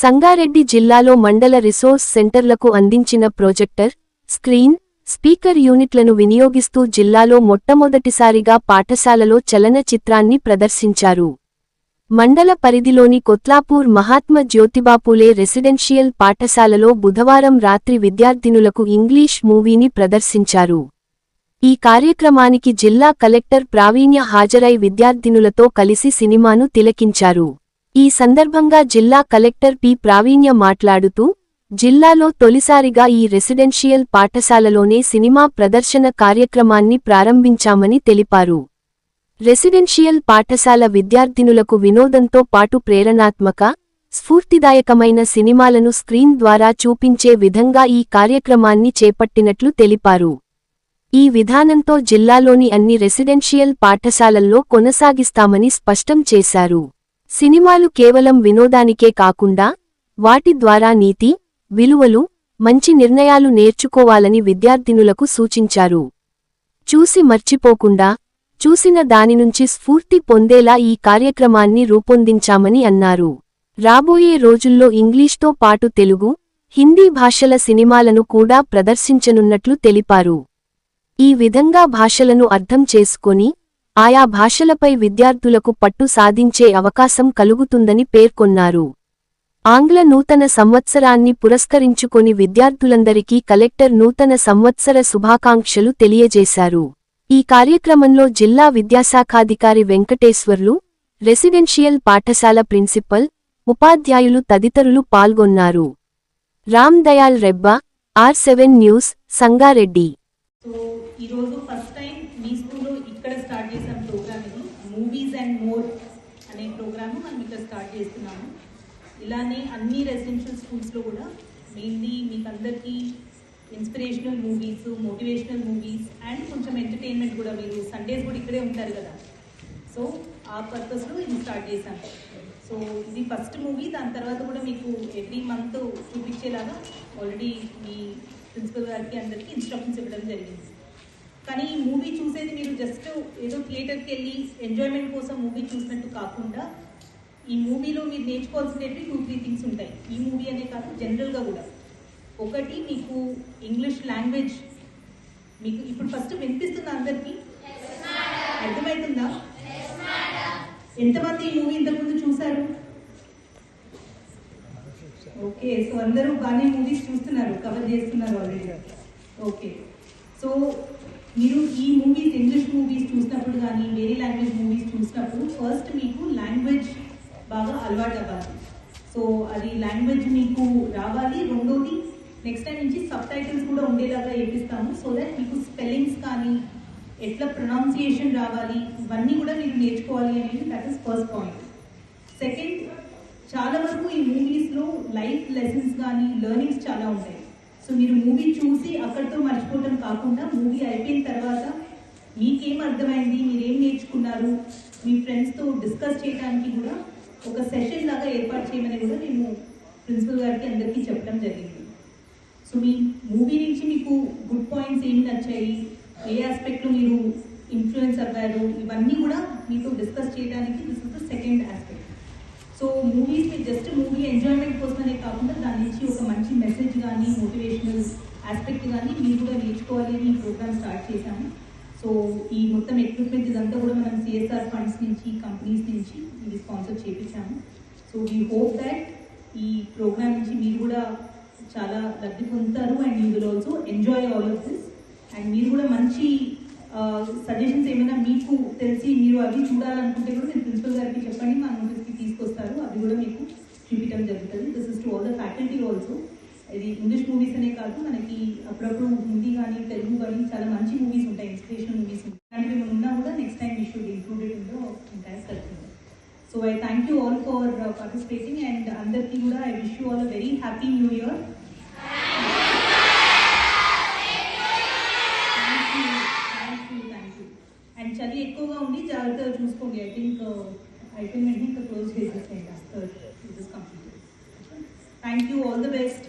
సంగారెడ్డి జిల్లాలో మండల రిసోర్స్ సెంటర్లకు అందించిన ప్రొజెక్టర్ స్క్రీన్ స్పీకర్ యూనిట్లను వినియోగిస్తూ జిల్లాలో మొట్టమొదటిసారిగా పాఠశాలలో చలనచిత్రాన్ని ప్రదర్శించారు. మండల పరిధిలోని కొత్లాపూర్ మహాత్మ జ్యోతిబాపులే రెసిడెన్షియల్ పాఠశాలలో బుధవారం రాత్రి విద్యార్థినులకు ఇంగ్లీష్ మూవీని ప్రదర్శించారు. ఈ కార్యక్రమానికి జిల్లా కలెక్టర్ ప్రావీణ్య హాజరై విద్యార్థినులతో కలిసి సినిమాను తిలకించారు. ఈ సందర్భంగా జిల్లా కలెక్టర్ పి. ప్రావీణ్య మాట్లాడుతూ జిల్లాలో తొలిసారిగా ఈ రెసిడెన్షియల్ పాఠశాలలోనే సినిమా ప్రదర్శన కార్యక్రమాన్ని ప్రారంభించామని తెలిపారు. రెసిడెన్షియల్ పాఠశాల విద్యార్థినులకు వినోదంతో పాటు ప్రేరణాత్మక స్ఫూర్తిదాయకమైన సినిమాలను స్క్రీన్ ద్వారా చూపించే విధంగా ఈ కార్యక్రమాన్ని చేపట్టినట్లు తెలిపారు. ఈ విధానంతో జిల్లాలోని అన్ని రెసిడెన్షియల్ పాఠశాలల్లో కొనసాగిస్తామని స్పష్టం చేశారు. సినిమాలు కేవలం వినోదానికే కాకుండా వాటి ద్వారా నీతి విలువలు మంచి నిర్ణయాలు నేర్చుకోవాలని విద్యార్థినులకు సూచించారు. చూసి మర్చిపోకుండా చూసిన దానినుంచి స్ఫూర్తి పొందేలా ఈ కార్యక్రమాన్ని రూపొందించామని అన్నారు. రాబోయే రోజుల్లో ఇంగ్లీష్తో పాటు తెలుగు హిందీ భాషల సినిమాలను కూడా ప్రదర్శించనున్నట్లు తెలిపారు. ఈ విధంగా భాషలను అర్థం చేసుకొని ఆయా భాషలపై విద్యార్థులకు పట్టు సాధించే అవకాశం కలుగుతుందని పేర్కొన్నారు. ఆంగ్ల నూతన సంవత్సరాన్ని పురస్కరించుకొని విద్యార్థులందరికీ కలెక్టర్ నూతన సంవత్సర శుభాకాంక్షలు తెలియజేశారు. ఈ కార్యక్రమంలో జిల్లా విద్యాశాఖాధికారి వెంకటేశ్వర్లు రెసిడెన్షియల్ పాఠశాల ప్రిన్సిపల్ ఉపాధ్యాయులు తదితరులు పాల్గొన్నారు. Ram Dayal Rebba R seven news Sangareddy. ఈరోజు ఫస్ట్ టైం మీ స్కూల్లో ఇక్కడ స్టార్ట్ చేసాం ప్రోగ్రామ్ ఇది మూవీస్ అండ్ మోర్ అనే ప్రోగ్రామ్ మనం ఇక్కడ స్టార్ట్ చేస్తున్నాము. ఇలానే అన్ని రెసిడెన్షియల్ స్కూల్స్లో కూడా మెయిన్లీ మీకు అందరికీ inspirational movies motivational movies and కొంచెం ఎంటర్టైన్మెంట్ కూడా మీరు సండేస్ కూడా ఇక్కడే ఉంటారు కదా. సో ఆ పర్పస్లో ఇది స్టార్ట్ చేశాను సో ఇది ఫస్ట్ మూవీ దాని తర్వాత కూడా మీకు ఎవ్రీ మంత్ చూపించేలాగా ఆల్రెడీ మీ ప్రిన్సిపల్ గారికి అందరికీ ఇన్స్ట్రక్షన్స్ ఇవ్వడం జరిగింది. కానీ ఈ మూవీ చూసేది మీరు జస్ట్ ఏదో థియేటర్కి వెళ్ళి ఎంజాయ్మెంట్ కోసం మూవీ చూసినట్టు కాకుండా ఈ మూవీలో మీరు నేర్చుకోవాల్సినవి టూ త్రీ థింగ్స్ ఉంటాయి. ఈ మూవీ అనే కాదు జనరల్గా కూడా. ఒకటి మీకు ఇంగ్లీష్ లాంగ్వేజ్ మీకు ఇప్పుడు ఫస్ట్ వినిపిస్తుందా అందరికీ? అర్థమవుతుందా? ఎంతమంది ఈ మూవీ ఇంతకుముందు చూశారు? ఓకే సో అందరూ బాగానే మూవీస్ చూస్తున్నారు కవర్ చేస్తున్నారు ఆల్రెడీ ఓకే సో మీరు ఈ మూవీస్ ఇంగ్లీష్ మూవీస్ చూసినప్పుడు కానీ వేరే లాంగ్వేజ్ మూవీస్ చూసినప్పుడు ఫస్ట్ మీకు లాంగ్వేజ్ బాగా అలవాటు అవ్వాలి. సో అది లాంగ్వేజ్ మీకు రావాలి. రెండోది నెక్స్ట్ టైం నుంచి సబ్ టైటిల్స్ కూడా ఉండేలాగా వేపిస్తాము సో దట్ మీకు స్పెల్లింగ్స్ కానీ ఎట్లా ప్రొనౌన్సియేషన్ రావాలి ఇవన్నీ కూడా మీరు నేర్చుకోవాలి అనేది that is first point second చాలా వరకు ఈ మూవీస్లో లైఫ్ లెసన్స్ కానీ లెర్నింగ్స్ చాలా ఉంటాయి. సో మీరు మూవీ చూసి అక్కడితో మర్చిపోవటం కాకుండా మూవీ అయిపోయిన తర్వాత మీకేం అర్థమైంది? మీరేం నేర్చుకున్నారు? మీ ఫ్రెండ్స్తో డిస్కస్ చేయడానికి కూడా ఒక సెషన్ లాగా ఏర్పాటు చేయమని కూడా నేను ప్రిన్సిపల్ గారికి అందరికీ చెప్పడం జరిగింది. సో మీ మూవీ నుంచి మీకు గుడ్ పాయింట్స్ ఏమి నచ్చాయి? ఏ ఆస్పెక్ట్లో మీరు ఇన్ఫ్లుయెన్స్ అవ్వారు? ఇవన్నీ కూడా మీతో డిస్కస్ చేయడానికి this is the second aspect. So movies just movie enjoyment కోసమనే కాకుండా దాని నుంచి ఒక మంచి మెసేజ్ కానీ మోటివేషనల్ ఆస్పెక్ట్ కానీ మీరు కూడా నేర్చుకోవాలి అని ప్రోగ్రామ్ స్టార్ట్ చేశాము. సో ఈ మొత్తం ఎక్విప్మెంట్ ఇదంతా కూడా మనం సిఎస్ఆర్ ఫండ్స్ నుంచి కంపెనీస్ నుంచి ఇది స్పాన్సర్ చేపించాము. సో వీ హోప్ దాట్ ఈ ప్రోగ్రామ్ నుంచి మీరు కూడా చాలా లబ్ధి పొందుతారు and you will also enjoy all of this and మీరు కూడా మంచి సజెషన్స్ ఏమైనా మీకు తెలిసి మీరు అవి చూడాలనుకుంటే కూడా మీరు ప్రిన్సిపల్ గారికి చెప్పండి మా నోటీస్కి తీసుకొస్తారు. అది కూడా మీకు చూపించడం జరుగుతుంది. This is to all the faculty also ఇది ఇంగ్లీష్ మూవీస్ అనే కాదు మనకి అప్పుడప్పుడు హిందీ కానీ తెలుగు కానీ చాలా మంచి మూవీస్ ఉంటాయి ఇన్స్పిరేషనల్ మూవీస్ ఉంటాయి. అలాంటివి ఏమైనా ఉన్నా కూడా next time we should included in the entire culture so I thank you all for participating and అందరికీ కూడా I wish you all a very happy new year and చలి ఎక్కువగా ఉంది జాగ్రత్తగా చూసుకోండి. ఐ థింక్ అయిపోయిన వెంటనే ఇంకా క్లోజ్ చేసేసేయండి thank you all the best